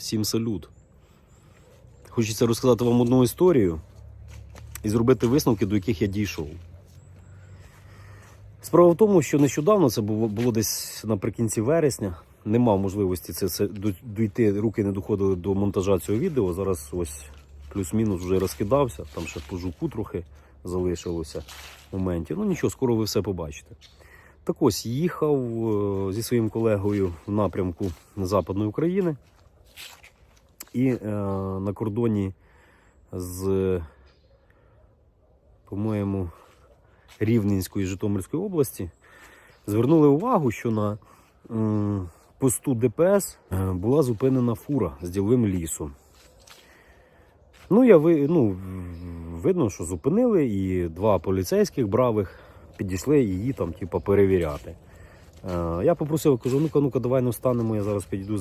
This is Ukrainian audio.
Всім салют. Хочеться розказати вам одну історію і зробити висновки, до яких я дійшов. Справа в тому, що нещодавно це було, десь наприкінці вересня. Не мав можливості це, це дійти, руки не доходили до монтажа цього відео. Зараз ось плюс-мінус вже розкидався, там ще по жуку трохи залишилося моментів. Ну нічого, скоро ви все побачите. Так ось їхав е, зі своїм колегою в напрямку Западної України. І е, на кордоні з, по-моєму, Рівненської Житомирської області звернули увагу, що на м, посту ДПС е, була зупинена фура з діловим лісом. Ну, я ви, ну, видно, що зупинили, і два поліцейських бравих підійшли її там, типу, перевіряти. Е, я попросив, кажу, ну-ка, ну-ка, давай не встанемо, я зараз підійду за